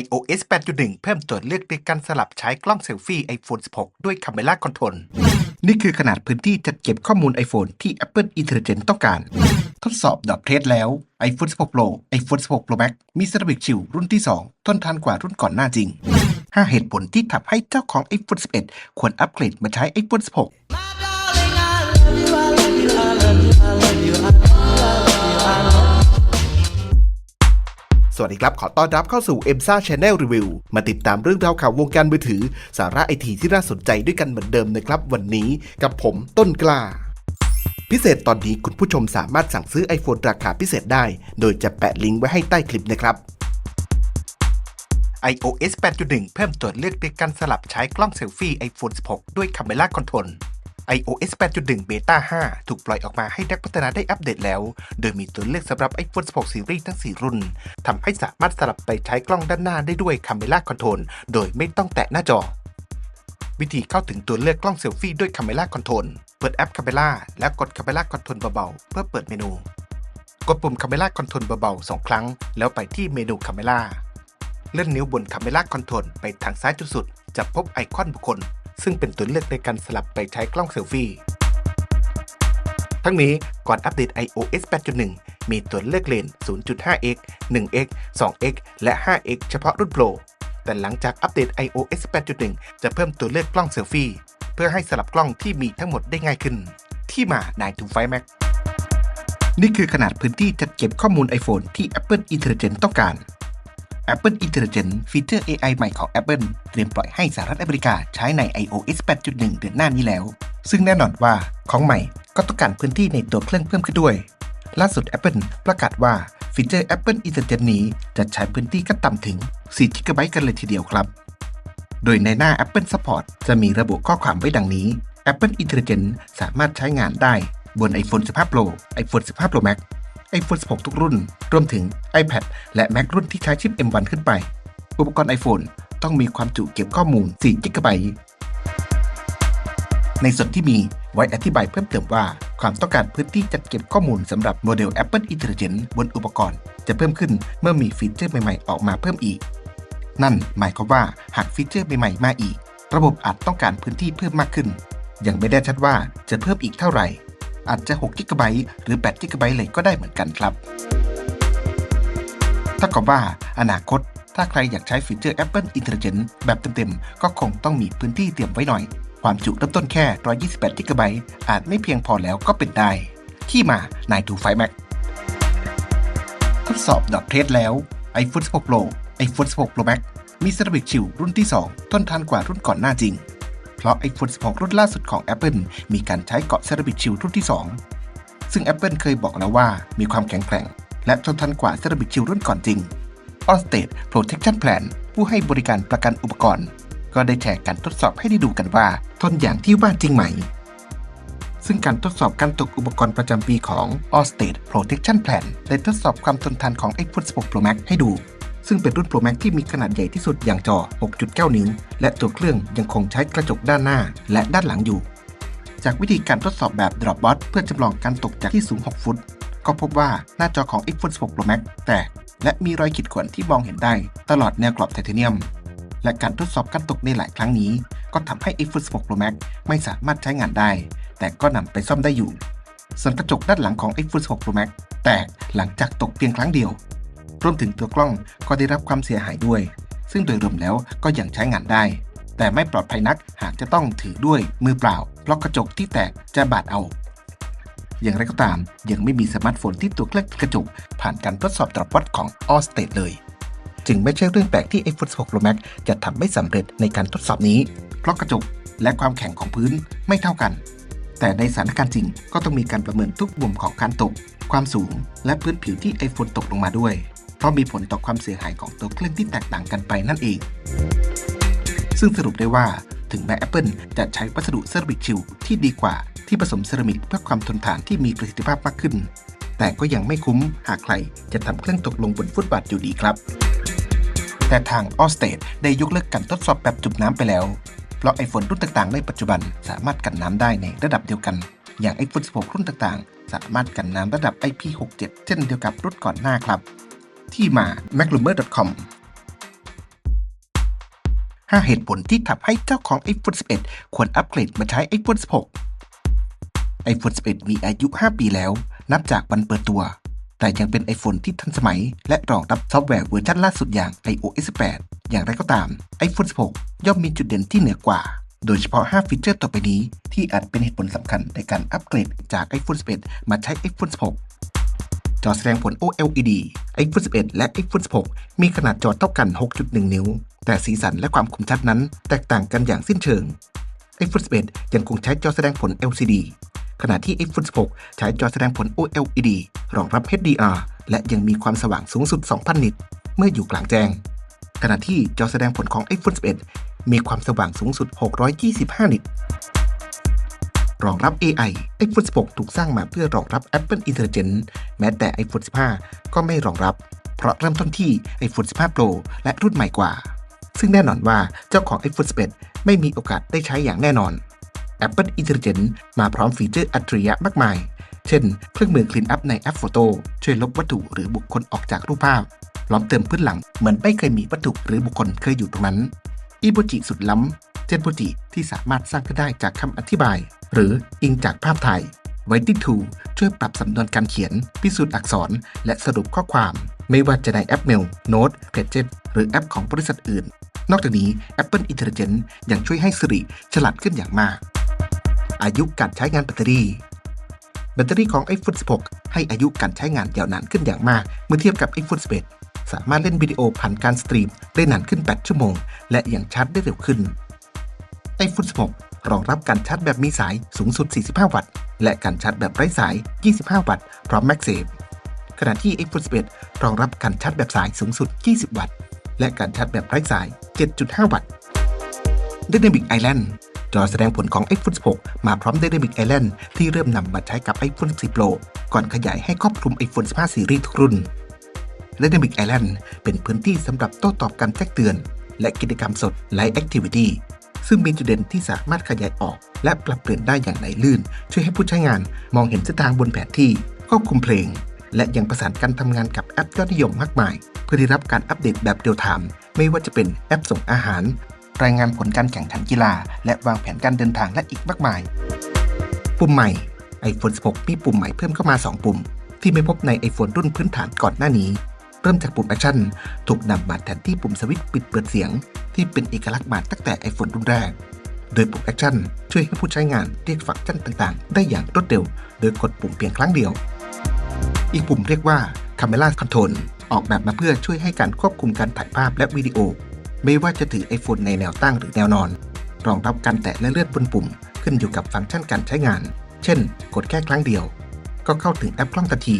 iOS 8.1 เพิ่มตัวเลือกในการสลับใช้กล้องเซลฟี่ iPhone 16 ด้วย Camera Control นี่คือขนาดพื้นที่จัดเก็บข้อมูล iPhone ที่ Apple Intelligence ต้องการ ทดสอบดอทเทสแล้ว iPhone 16 Pro iPhone 16 Pro Max มี Ceramic Shield รุ่นที่ 2 ทนทานกว่ารุ่นก่อนหน้าจริง 5 เหตุผลที่ทำให้เจ้าของ iPhone 11 ควรอัปเกรดมาใช้ iPhone 16 สวัสดีครับ ขอต้อนรับเข้าสู่ e m s a Channel Review มาติดตามเรื่องราวข่าววงการมือถือ สาระไอทีที่น่าสนใจด้วยกันเหมือนเดิมนะครับ วันนี้กับผมต้นกล้าพิเศษตอนนี้คุณผู้ชมสามารถสั่งซื้อ iPhone ราคาพิเศษได้ โดยจะแปะลิงก์ไว้ให้ใต้คลิปนะครับ iOS 8.1 เพิ่มตัวเลือกในการสลับใช้กล้องเซลฟี่ iPhone 16 ด้วย Camera Control iOS 8.1 Beta 5 ถูกปล่อยออกมาให้นักพัฒนาได้อัปเดตแล้ว โดยมีตัวเลือกสำหรับ iPhone 16 Series ทั้ง 4 รุ่น ทำให้สามารถสลับไปใช้กล้องด้านหน้าได้ด้วย Camera Control โดยไม่ต้องแตะหน้าจอ วิธีเข้าถึงตัวเลือกกล้องเซลฟี่ด้วย Camera Control เปิดแอป Camera แล้วกด Camera Control เบาๆ เพื่อเปิดเมนู กดปุ่ม Camera Control เบาๆ 2 ครั้ง แล้วไปที่เมนู Camera เลื่อนนิ้วบน Camera Control ไปทางซ้ายจนสุด จะพบไอคอนบุคคล ซึ่งเป็นตัวเลือกในการสลับไปใช้กล้องเซลฟี่ทั้งนี้ก่อนอัปเดต iOS 8.1 มีตัวเลือกเลน 0.5x 1x 2x และ 5x เฉพาะรุ่น Pro แต่หลังจากอัปเดต iOS 8.1 จะเพิ่มตัวเลือกกล้องเซลฟี่ เพื่อให้สลับกล้องที่มีทั้งหมดได้ง่ายขึ้น ที่มา9 to 5 Max นี่คือขนาดพื้นที่จัดเก็บข้อมูล iPhone ที่ Apple Intelligence ต้องการ Apple Intelligence ฟีเจอร์ AI ใหม่ของ Apple เตรียมปล่อยให้สหรัฐอเมริกาใช้ใน iOS 8.1 เดือนหน้านี้แล้ว ซึ่งแน่นอนว่าของใหม่ก็ต้องการพื้นที่ในตัวเครื่องเพิ่มขึ้นด้วย ล่าสุด Apple ประกาศว่าฟีเจอร์ Apple Intelligence นี้จะใช้พื้นที่ขั้นต่ำถึง4 g b กันเลยทีเดียวครับ โดยในหน้า Apple Support จะมีระบุข้อความไว้ดังนี้ Apple Intelligence สามารถใช้งานได้บน iPhone 15 Pro iPhone 15 Pro Max iPhone 16 ทุกรุ่น รวมถึง iPad และ Mac รุ่นที่ใช้ชิป M1 ขึ้นไป อุปกรณ์ iPhone ต้องมีความจุเก็บข้อมูล4 g b ในส่วนที่มีไว้อธิบายเพิ่มเติมว่า ความต้องการพื้นที่จัดเก็บข้อมูลสำหรับโมเดล Apple Intelligence บนอุปกรณ์ จะเพิ่มขึ้นเมื่อมีฟีเจอร์ใหม่ๆ ออกมาเพิ่มอีก นั่นหมายความว่าหากฟีเจอร์ใหม่ๆ มาอีก ระบบอาจต้องการพื้นที่เพิ่มมากขึ้น ยังไม่ได้ชัดว่าจะเพิ่มอีกเท่าไหร่ อาจจะ6 g b หรือ8 g b เลยก็ได้เหมือนกันครับถ้ากับว่าอนาคตถ้าใครอยากใช้ฟีเจอร์ Apple Intelligence แบบเต็มๆ ก็คงต้องมีพื้นที่เตรียมไว้หน่อย ความจุเริ่มต้นแค่ 128 g b อาจไม่เพียงพอแล้วก็เป็นได้ ที่มา9 to 5 Max ทดสอบดอทเทสแล้ว iPhone 16 Pro iPhone 16 Pro Max มี Ceramic Shield รุ่นที่2ทนทานกว่ารุ่นก่อนหน้าจริง เพราะ iPhone 16 รุ่นล่าสุดของ Apple มีการใช้เกาะ Ceramic Shield รุ่นที่ 2 ซึ่ง Apple เคยบอกแล้วว่ามีความแข็งแกร่ง และทนทานกว่า Ceramic Shield รุ่นก่อนจริง Allstate Protection Plan ผู้ให้บริการประกันอุปกรณ์ ก็ได้แชร์การทดสอบให้ได้ดูกันว่า ทนอย่างที่ว่าจริงไหม ซึ่งการทดสอบการตกอุปกรณ์ประจำปีของ Allstate Protection Plan ได้ทดสอบความทนทานของ iPhone 16 Pro Max ให้ดู ซึ่งเป็นรุ่น Pro Max ที่มีขนาดใหญ่ที่สุดอย่างจอ 6.9 นิ้ว และตัวเครื่องยังคงใช้กระจกด้านหน้าและด้านหลังอยู่ จากวิธีการทดสอบแบบ Dropbox เพื่อจำลองการตกจากที่สูง 6 ฟุต ก็พบว่าหน้าจอของ iPhone 16 Pro Max แตก และมีรอยขีดข่วนที่มองเห็นได้ ตลอดแนวกรอบไทเทเนียม และการทดสอบการตกในหลายครั้งนี้ ก็ทำให้ iPhone 16 Pro Max ไม่สามารถใช้งานได้ แต่ก็นำไปซ่อมได้อยู่ส่วนกระจกด้านหลังของ iPhone 16 Pro Max แตกหลังจากตกเพียงครั้งเดียว รวมถึงตัวกล้องก็ได้รับความเสียหายด้วย ซึ่งโดยรวมแล้วก็ยังใช้งานได้ แต่ไม่ปลอดภัยนักหากจะต้องถือด้วยมือเปล่า เพราะกระจกที่แตกจะบาดเอา อย่างไรก็ตามยังไม่มีสมาร์ทโฟนที่ตัวเครื่องกระจกผ่านการทดสอบตรวจวัดของ Allstate เลย จึงไม่ใช่เรื่องแปลกที่ iPhone 16 Pro Max จะทำไม่สำเร็จในการทดสอบนี้ เพราะกระจกและความแข็งของพื้นไม่เท่ากันแต่ในสถานการณ์จริงก็ต้องมีการประเมินทุกมุมของการตก ความสูง และพื้นผิวที่ iPhone ตกลงมาด้วย ราะมีผลต่อความเสียหายของตัวเครื่องที่แตกต่างกันไปนั่นเอง ซึ่งสรุปได้ว่าถึงแม้ Apple จะใช้วัสดุเซรามิกชิลที่ดีกว่าที่ผสมเซรามิกเพื่อความทนทานที่มีประสิทธิภาพมากขึ้น แต่ก็ยังไม่คุ้มหากใครจะทำเครื่องตกลงบนฟุตบาทอยู่ดีครับ แต่ทาง Allstate ได้ยกเลิกการทดสอบแบบจุ่มน้ำไปแล้ว เพราะ iPhone รุ่นต่างๆ ในปัจจุบันสามารถกันน้ำได้ในระดับเดียวกัน อย่าง iPhone 16 รุ่นต่างๆ สามารถกันน้ำระดับ IP67 เช่นเดียวกับรุ่นก่อนหน้าครับ ที่มา maclumer.com 5 เหตุผลที่ทำให้เจ้าของ iPhone 11 ควรอัปเกรดมาใช้ iPhone 16 iPhone 11 มีอายุ 5 ปีแล้ว นับจากวันเปิดตัว แต่ยังเป็น iPhone ที่ทันสมัย และรองรับซอฟต์แวร์เวอร์ชันล่าสุดอย่าง iOS 18 อย่างไรก็ตาม iPhone 16 ย่อมมีจุดเด่นที่เหนือกว่า โดยเฉพาะ 5 ฟีเจอร์ต่อไปนี้ ที่อาจเป็นเหตุผลสำคัญในการอัปเกรดจาก iPhone 11 มาใช้ iPhone 16 จอแสดงผล OLED iPhone 11 และ iPhone 16 มีขนาดจอเท่ากัน 6.1 นิ้ว แต่สีสันและความคมชัดนั้นแตกต่างกันอย่างสิ้นเชิง iPhone 11 ยังคงใช้จอแสดงผล LCD ขณะที่ iPhone 16 ใช้จอแสดงผล OLED รองรับ HDR และยังมีความสว่างสูงสุด 2,000 นิต เมื่ออยู่กลางแจ้ง ขณะที่จอแสดงผลของ iPhone 11 มีความสว่างสูงสุด 625 นิต รองรับ AI iPhone 16 ถูกสร้างมาเพื่อรองรับ Apple Intelligence แม้แต่ iPhone 15 ก็ไม่รองรับ เพราะเริ่มต้นที่ iPhone 15 Pro และรุ่นใหม่กว่า ซึ่งแน่นอนว่าเจ้าของ iPhone 11 ไม่มีโอกาสได้ใช้อย่างแน่นอน Apple Intelligence มาพร้อมฟีเจอร์อัจฉริยะมากมาย เช่น เครื่องมือ Clean Up ในแอป Photo ช่วยลบวัตถุหรือบุคคลออกจากรูปภาพ ล้อมเติมพื้นหลังเหมือนไม่เคยมีวัตถุหรือบุคคลเคยอยู่ตรงนั้นอีโบจิสุดล้ำเช่นโบจิที่สามารถสร้างขึ้นได้จากคำอธิบาย หรืออิงจากภาพถ่าย Writing Tool ช่วยปรับสำนวนการเขียน พิสูจน์อักษร และสรุปข้อความ ไม่ว่าจะในแอป Mail, Note, Pages หรือแอปของบริษัทอื่น นอกจากนี้ Apple Intelligence ยังช่วยให้ Siri ฉลาดขึ้นอย่างมาก อายุการใช้งานแบตเตอรี่ แบตเตอรี่ของ iPhone 16 ให้อายุการใช้งานยาวนานขึ้นอย่างมาก เมื่อเทียบกับ iPhone 11 สามารถเล่นวิดีโอผ่านการสตรีมได้นานขึ้น 8 ชั่วโมง และยังชาร์จได้เร็วขึ้น iPhone 16 รองรับการชาร์จแบบมีสายสูงสุด 45 วัตต์ และการชาร์จแบบไร้สาย 25 วัตต์ พร้อม MagSafe ขณะที่ iPhone 11 รองรับการชาร์จแบบสายสูงสุด 20 วัตต์ และการชาร์จแบบไร้สาย 7.5 วัตต์ Dynamic Island จอแสดงผลของ iPhone 16 มาพร้อม Dynamic Island ที่เริ่มนำมาใช้กับ iPhone 14 Pro ก่อนขยายให้ครอบคลุม iPhone 15 Series ทุกรุ่น Dynamic Island เป็นพื้นที่สำหรับโต้ตอบการแจ้งเตือน และกิจกรรมสด Live Activity ซึ่งมีจุดเด่นที่สามารถขยายออก และปรับเปลี่ยนได้อย่างไหลลื่น ช่วยให้ผู้ใช้งานมองเห็นเส้นทางบนแผนที่ควบคุมเพลง และยังประสานการทำงานกับแอปยอดนิยมมากมาย เพื่อได้รับการอัปเดตแบบเรียลไทม์ไม่ว่าจะเป็นแอปส่งอาหาร รายงานผลการแข่งขันกีฬา และวางแผนการเดินทางและอีกมากมาย ปุ่มใหม่ iPhone 16 มีปุ่มใหม่เพิ่มเข้ามา 2 ปุ่ม ที่ไม่พบใน iPhone รุ่นพื้นฐานก่อนหน้านี้ เริ่มจากปุ่ม Action ถูกนำมาแทนที่ปุ่มสวิตช์ปิดเปิดเสียง ที่เป็นเอกลักษณ์มาตั้งแต่ iPhone รุ่นแรก โดยปุ่ม Action ช่วยให้ผู้ใช้งานเรียกฟังก์ชันต่างๆ ได้อย่างรวดเร็ว โดยกดปุ่มเพียงครั้งเดียว อีกปุ่มเรียกว่า Camera Control ออกแบบมาเพื่อช่วยให้การควบคุมการถ่ายภาพและวิดีโอ ไม่ว่าจะถือ iPhone ในแนวตั้งหรือแนวนอน รองรับการแตะและเลื่อนบนปุ่ม ขึ้นอยู่กับฟังก์ชันการใช้งาน เช่น กดแค่ครั้งเดียว ก็เข้าถึงแอปกล้องทันที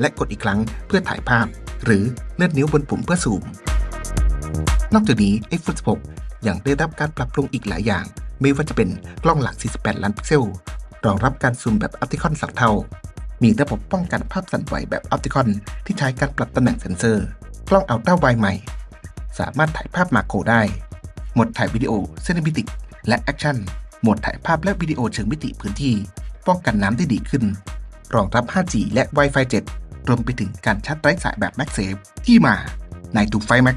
และกดอีกครั้งเพื่อถ่ายภาพ หรือเลื่อนนิ้วบนปุ่มเพื่อซูม นอกจากนี้ iPhone 16 ยังได้รับการปรับปรุงอีกหลายอย่าง ไม่ว่าจะเป็นกล้องหลัก 48 ล้านพิกเซล รองรับการซูมแบบอัลติคอนสังเท่า มีระบบป้องกันภาพสั่นไหวแบบอัลติคอนที่ใช้การปรับตำแหน่งเซ็นเซอร์ กล้องอัลตร้าไวใหม่ สามารถถ่ายภาพมาโครได้ โหมดถ่ายวิดีโอเซน i มิติก และแอคชั่น โหมดถ่ายภาพและวิดีโอเชิงมิติพื้นที่ ป้องกันน้ำได้ดีขึ้น รองรับ 5G และ Wi-Fi 7 รวมไปถึงการชาร์จไร้สายแบบ MagSafe ที่มาในถูไฟ Mac